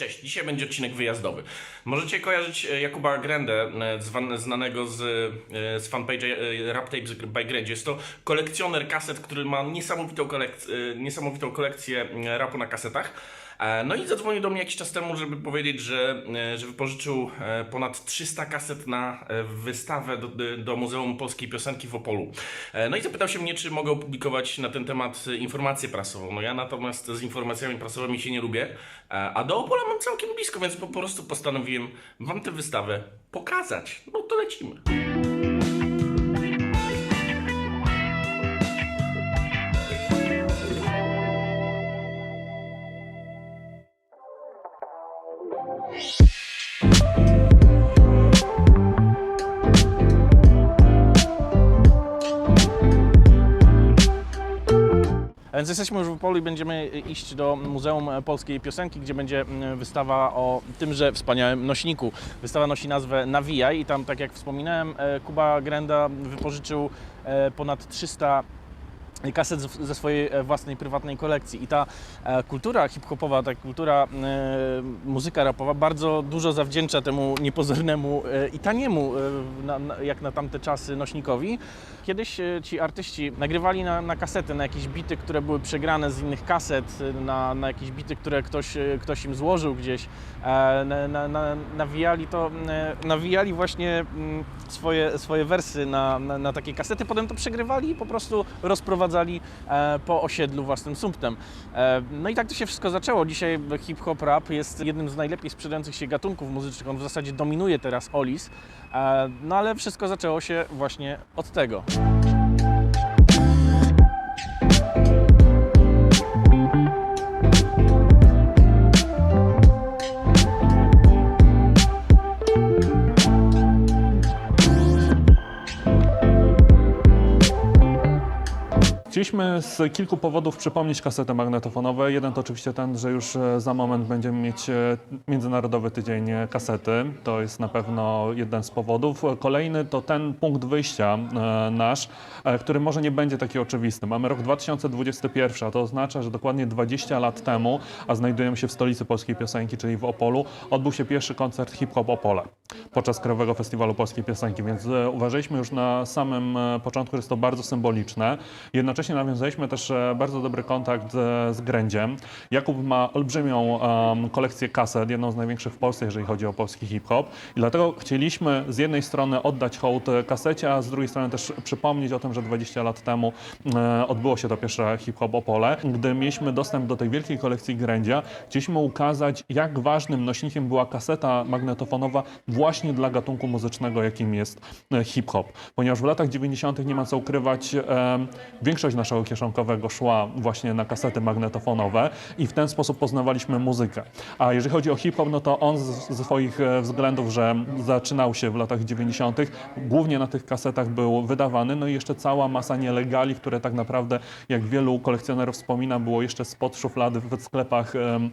Cześć, dzisiaj będzie odcinek wyjazdowy. Możecie kojarzyć e, Jakuba Grendę, e, znanego z, e, z Rap Tapes by Grendzie. Jest to kolekcjoner kaset, który ma niesamowitą, niesamowitą kolekcję rapu na kasetach. E, No i zadzwonił do mnie jakiś czas temu, żeby powiedzieć, że, e, że wypożyczył e, ponad 300 kaset na wystawę do, do Muzeum Polskiej Piosenki w Opolu. No i zapytał się mnie, czy mogę opublikować na ten temat informację prasową. No ja natomiast z informacjami prasowymi się nie lubię, a do Opola mam całkiem blisko, więc po prostu postanowiłem wam tę wystawę pokazać. No to lecimy. Więc jesteśmy już w Opolu i będziemy iść do Muzeum Polskiej Piosenki, gdzie będzie mm, wystawa o tymże wspaniałym nośniku. Wystawa nosi nazwę Nawijaj i tam, tak jak wspominałem, e, Kuba Grenda wypożyczył e, ponad 300 kaset ze swojej e, własnej prywatnej kolekcji. I ta e, kultura hip-hopowa, ta kultura, e, muzyka rapowa bardzo dużo zawdzięcza temu niepozornemu i taniemu, jak na tamte czasy, nośnikowi. Kiedyś ci artyści nagrywali na, na kasety, na jakieś bity, które były przegrane z innych kaset, na, na jakieś bity, które ktoś, ktoś im złożył gdzieś. Na, na, na, nawijali to, nawijali właśnie mm, swoje, swoje wersy na, na, na takie kasety, potem to przegrywali i po prostu rozprowadzali e, po osiedlu własnym sumptem. E, no i tak to się wszystko zaczęło. Dzisiaj hip-hop rap jest jednym z najlepiej sprzedających się gatunków muzycznych. On w zasadzie dominuje teraz Olis. E, no ale wszystko zaczęło się właśnie od tego. Chcieliśmy z kilku powodów przypomnieć kasety magnetofonowe. Jeden to oczywiście ten, że już e, za moment będziemy mieć e, Międzynarodowy Tydzień e, Kasety. To jest na pewno jeden z powodów. Kolejny to ten punkt wyjścia nasz, który może nie będzie taki oczywisty. Mamy rok 2021, a to oznacza, że dokładnie 20 lat temu, a znajdujemy się w stolicy polskiej piosenki, czyli w Opolu, odbył się pierwszy koncert Hip Hop Opole podczas Krajowego Festiwalu Polskiej Piosenki, więc uważaliśmy już na samym początku, że jest to bardzo symboliczne. Jednocześnie nawiązaliśmy też e, bardzo dobry kontakt z, z Grędziem. Jakub ma olbrzymią em, kolekcję kaset, jedną z największych w Polsce, jeżeli chodzi o polski hip-hop i dlatego chcieliśmy z jednej strony oddać hołd e, kasecie, a z drugiej strony też przypomnieć o tym, że 20 lat temu e, odbyło się to pierwsze hip-hop Opole. Gdy mieliśmy dostęp do tej wielkiej kolekcji Grędzia, chcieliśmy ukazać, jak ważnym nośnikiem była kaseta magnetofonowa właśnie dla gatunku muzycznego, jakim jest e, hip-hop. Ponieważ w latach 90. nie ma co ukrywać, e, większość naszego kieszonkowego szła właśnie na kasety magnetofonowe i w ten sposób poznawaliśmy muzykę. A jeżeli chodzi o hip-hop, no to on ze swoich e, względów, że zaczynał się w latach 90., głównie na tych kasetach był wydawany, no i jeszcze cała masa nielegali, które tak naprawdę, jak wielu kolekcjonerów wspomina, było jeszcze spod szuflady w sklepach em,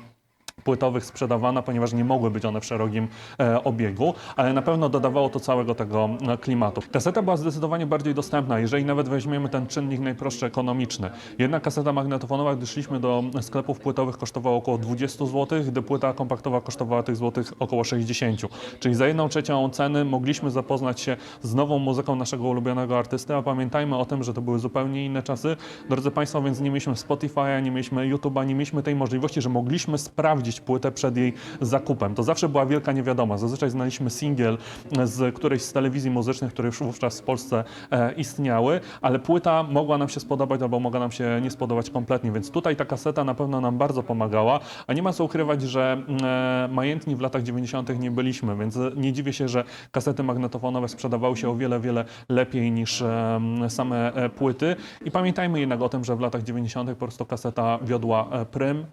płytowych sprzedawana, ponieważ nie mogły być one w szerokim e, obiegu, ale na pewno dodawało to całego tego e, klimatu. Kaseta była zdecydowanie bardziej dostępna, jeżeli nawet weźmiemy ten czynnik najprostszy ekonomiczny. Jedna kaseta magnetofonowa, gdy szliśmy do sklepów płytowych, kosztowała około 20 zł, gdy płyta kompaktowa kosztowała tych złotych około 60. Czyli za jedną trzecią ceny mogliśmy zapoznać się z nową muzyką naszego ulubionego artysty, a pamiętajmy o tym, że to były zupełnie inne czasy. Drodzy Państwo, więc nie mieliśmy Spotify'a, nie mieliśmy YouTube'a, nie mieliśmy tej możliwości, że mogliśmy sprawdzić płytę przed jej zakupem. To zawsze była wielka niewiadoma. Zazwyczaj znaliśmy singiel z którejś z telewizji muzycznych, które już wówczas w Polsce e, istniały, ale płyta mogła nam się spodobać albo mogła nam się nie spodobać kompletnie, więc tutaj ta kaseta na pewno nam bardzo pomagała, a nie ma co ukrywać, że e, majętni w latach 90. nie byliśmy, więc nie dziwię się, że kasety magnetofonowe sprzedawały się o wiele, wiele lepiej niż e, same e, płyty i pamiętajmy jednak o tym, że w latach 90. po prostu kaseta wiodła e, prym,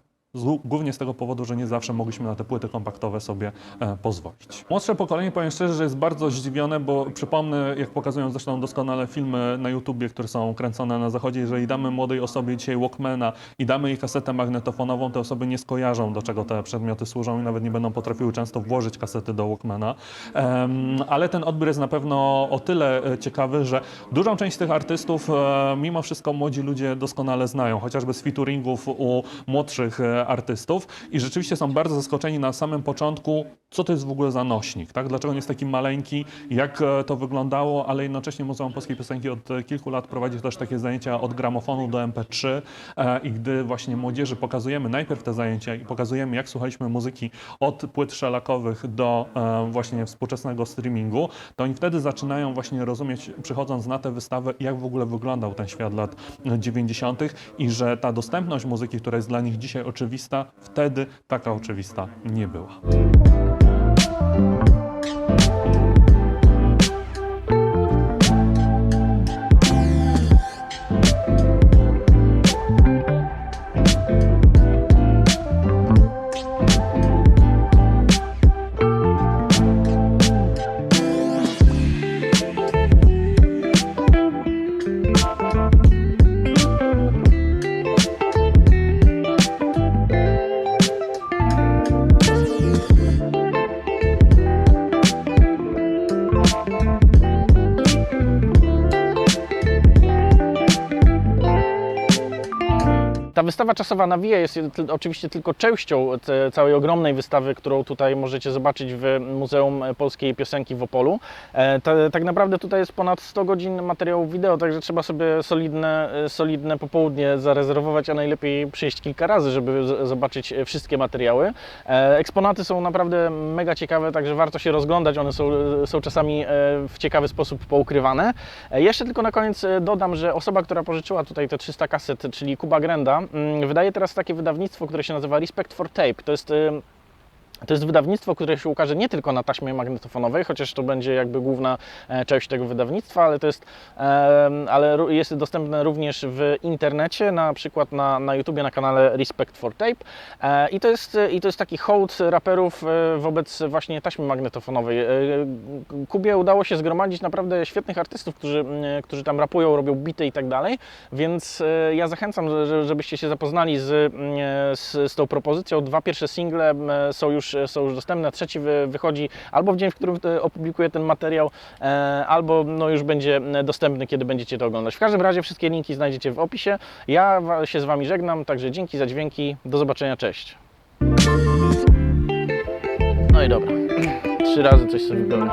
Głównie z tego powodu, że nie zawsze mogliśmy na te płyty kompaktowe sobie e, pozwolić. Młodsze pokolenie, powiem szczerze, że jest bardzo zdziwione, bo przypomnę, jak pokazują zresztą doskonale filmy na YouTubie, które są kręcone na zachodzie, jeżeli damy młodej osobie dzisiaj Walkmana i damy jej kasetę magnetofonową, te osoby nie skojarzą, do czego te przedmioty służą i nawet nie będą potrafiły często włożyć kasety do Walkmana. Ale ten odbiór jest na pewno o tyle e, ciekawy, że dużą część tych artystów e, mimo wszystko młodzi ludzie doskonale znają, chociażby z featuringów u młodszych artystów i rzeczywiście są bardzo zaskoczeni na samym początku, co to jest w ogóle za nośnik, tak? Dlaczego on jest taki maleńki, jak e, to wyglądało, ale jednocześnie Muzeum Polskiej Piosenki od e, kilku lat prowadzi też takie zajęcia od gramofonu do MP3 e, i gdy właśnie młodzieży pokazujemy najpierw te zajęcia i pokazujemy, jak słuchaliśmy muzyki od płyt szelakowych do właśnie współczesnego streamingu, to oni wtedy zaczynają właśnie rozumieć, przychodząc na tę wystawę, jak w ogóle wyglądał ten świat lat 90. i że ta dostępność muzyki, która jest dla nich dzisiaj oczywista, wtedy taka oczywista nie była. Wystawa czasowa Nawija jest oczywiście tylko częścią całej ogromnej wystawy, którą tutaj możecie zobaczyć w Muzeum Polskiej Piosenki w Opolu. E, ta, tak naprawdę tutaj jest ponad 100 godzin materiału wideo, także trzeba sobie solidne, solidne popołudnie zarezerwować, a najlepiej przyjść kilka razy, żeby zobaczyć wszystkie materiały. E, Eksponaty są naprawdę mega ciekawe, także warto się rozglądać. One są, są czasami e, w ciekawy sposób poukrywane. Jeszcze tylko na koniec dodam, że osoba, która pożyczyła tutaj te 300 kaset, czyli Kuba Grenda, wydaje teraz takie wydawnictwo, które się nazywa Respect for Tape. To jest to jest wydawnictwo, które się ukaże nie tylko na taśmie magnetofonowej, chociaż to będzie jakby główna e, część tego wydawnictwa, ale to jest, ale jest dostępne również w internecie, na przykład na, na YouTubie na kanale Respect for Tape. E, I to jest, I to jest taki hołd raperów e, wobec właśnie taśmy magnetofonowej. Kubie udało się zgromadzić naprawdę świetnych artystów, którzy, którzy tam rapują, robią bity i tak dalej, więc ja zachęcam, że- że- żebyście się zapoznali z, z, z tą propozycją. Dwa pierwsze single są już, są już dostępne, trzeci wy, wychodzi albo w dzień, w którym e, opublikuję ten materiał, e, albo no, już będzie m, dostępny, kiedy będziecie to oglądać. W każdym razie wszystkie linki znajdziecie w opisie. Ja się z Wami żegnam, także dzięki za dźwięki, do zobaczenia, cześć. No i dobra, trzy razy coś sobie wybiorę.